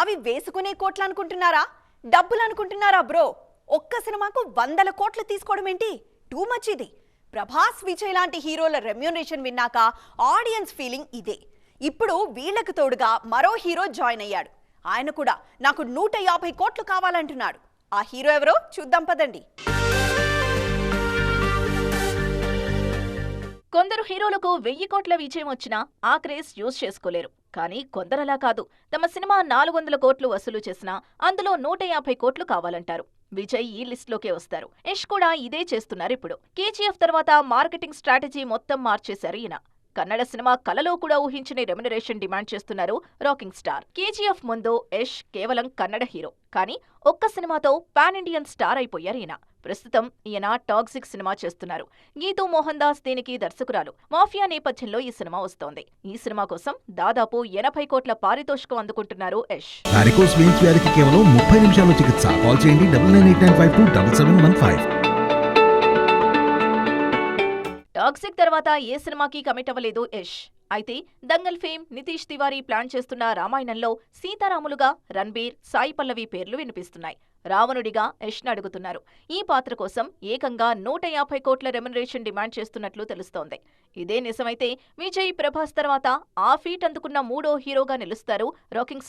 అవి వేసుకునే కోట్లు అనుకుంటున్నారా? డబ్బులు అనుకుంటున్నారా బ్రో? ఒక్క సినిమాకు వందల కోట్లు తీసుకోవడం ఏంటి? టూ మచ్ ఇది. ప్రభాస్ విజయ్ లాంటి హీరోల రెమ్యునేషన్ విన్నాక ఆడియన్స్ ఫీలింగ్ ఇదే. ఇప్పుడు వీళ్ళకు తోడుగా మరో హీరో జాయిన్ అయ్యాడు. ఆయన కూడా నాకు నూట యాభై కోట్లు కావాలంటున్నాడు. ఆ హీరో ఎవరో? చూద్దాం పదండి. కొందరు హీరోలకు వెయ్యి కోట్ల విజయం వచ్చినా ఆ క్రేజ్ యూజ్ చేసుకోలేరు. కానీ కొందరలా కాదు. తమ సినిమా నాలుగు వందల కోట్లు వసూలు చేసినా అందులో నూట యాభై కోట్లు కావాలంటారు. విజయ్ ఈ లిస్ట్లోకే వస్తారు. యష్ కూడా ఇదే చేస్తున్నారు ఇప్పుడు. కేజీఎఫ్ తర్వాత మార్కెటింగ్ స్ట్రాటజీ మొత్తం మార్చేశారు ఈయన. కన్నడ సినిమా కలలో కూడా ఊహించని రెమ్యునరేషన్ డిమాండ్ చేస్తున్నారు రాకింగ్ స్టార్. కేజీఎఫ్ ముందు యష్ కేవలం కన్నడ హీరో. కానీ ఒక్క సినిమాతో పాన్ ఇండియన్ స్టార్ అయిపోయారు ఈయన. ప్రస్తుతం ఈయన టాక్సిక్ సినిమా చేస్తున్నారు. గీతూ మోహన్ దాస్ దీనికి దర్శకురాలు. మాఫియా నేపథ్యంలో ఈ సినిమా వస్తోంది. ఈ సినిమా కోసం దాదాపు ఎనభై కోట్ల పారితోషికం అందుకుంటున్నారు యష్. కేవలం ముప్పై నిమిషాల్లో చికిత్స. కాల్ చేయండి టాక్సిక్ తర్వాత ఏ సినిమాకి కమిట్ అవ్వలేదు యష్. అయితే దంగల్ ఫేమ్ నితీష్ తివారీ ప్లాన్ చేస్తున్న రామాయణంలో సీతారాములుగా రణ్బీర్ సాయి పల్లవి పేర్లు వినిపిస్తున్నాయి. రావణుడిగా యష్ను అడుగుతున్నారు. ఈ పాత్ర కోసం ఏకంగా నూట యాభై కోట్ల రెమ్యునరేషన్ డిమాండ్ చేస్తున్నట్లు తెలుస్తోంది. ఇదే నిజమైతే విజయ్ ప్రభాస్ తర్వాత ఆ ఫీట్ అందుకున్న మూడో హీరోగా నిలుస్తారు రాకింగ్ స్టార్